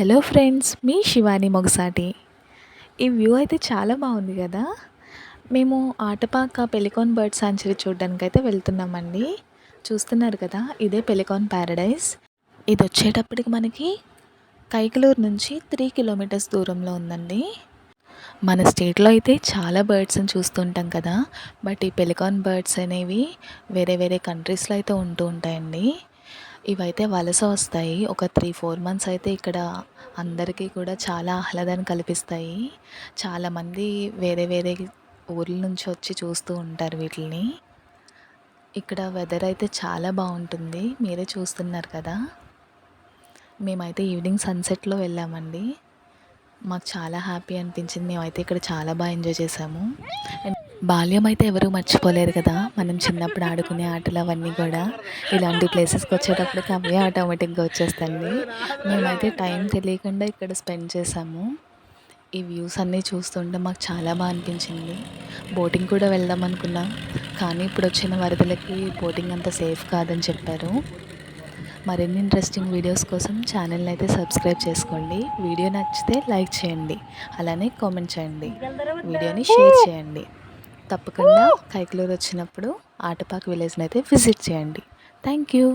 Hello friends మీ శివాని మొగసాటి. ఈ view అయితే చాలా బాగుంది కదా? మేము ఆటపాక పెలికాన్ బర్డ్ సాంచురీ చూడడానికి అయితే వెళ్తున్నామండి. చూస్తున్నారు కదా ఇదే పెలికాన్ ప్యారడైజ్ ఇది వచ్చేటప్పటికి మనకి కైకలూరు నుంచి త్రీ కిలోమీటర్స్ దూరంలో ఉందండి. మన స్టేట్లో అయితే చాలా బర్డ్స్ని చూస్తుంటాం కదా బట్ ఈ పెలికాన్ బర్డ్స్ అనేవి వేరే వేరే కంట్రీస్లో అయితే ఉంటూ ఉంటాయండి. ఇవైతే వలస వస్తాయి. ఒక త్రీ ఫోర్ మంత్స్ అయితే ఇక్కడ అందరికీ కూడా చాలా ఆహ్లాదాన్ని కల్పిస్తాయి. చాలామంది వేరే వేరే ఊర్ల నుంచి వచ్చి చూస్తూ ఉంటారు వీటిని ఇక్కడ వెదర్ అయితే చాలా బాగుంటుంది. మీరే చూస్తున్నారు కదా. మేమైతే ఈవినింగ్ సన్సెట్లో వెళ్ళామండి. మాకు చాలా హ్యాపీ అనిపించింది. మేమైతే ఇక్కడ చాలా బాగా ఎంజాయ్ చేసాము. బాల్యం అయితే ఎవరూ మర్చిపోలేరు కదా. మనం చిన్నప్పుడు ఆడుకునే ఆటలు అవన్నీ కూడా ఇలాంటి ప్లేసెస్కి వచ్చేటప్పటికి అవే ఆటోమేటిక్గా వచ్చేస్తాయి. మేమైతే టైం తెలియకుండా ఇక్కడ స్పెండ్ చేసాము ఈ వ్యూస్ అన్నీ చూస్తుంటే మాకు చాలా బాగా అనిపించింది. బోటింగ్ కూడా వెళ్దాం అనుకున్నాం. కానీ ఇప్పుడు వచ్చిన వరదలకి బోటింగ్ అంత సేఫ్ కాదని చెప్పారు. మరిన్ని ఇంట్రెస్టింగ్ వీడియోస్ కోసం ఛానల్ని అయితే సబ్స్క్రైబ్ చేసుకోండి. వీడియో నచ్చితే లైక్ చేయండి. అలానే కామెంట్ చేయండి. వీడియోని షేర్ చేయండి. తప్పకుండా కైకలూరు వచ్చినప్పుడు ఆటపాక్ విలేజ్ని అయితే విజిట్ చేయండి. Thank you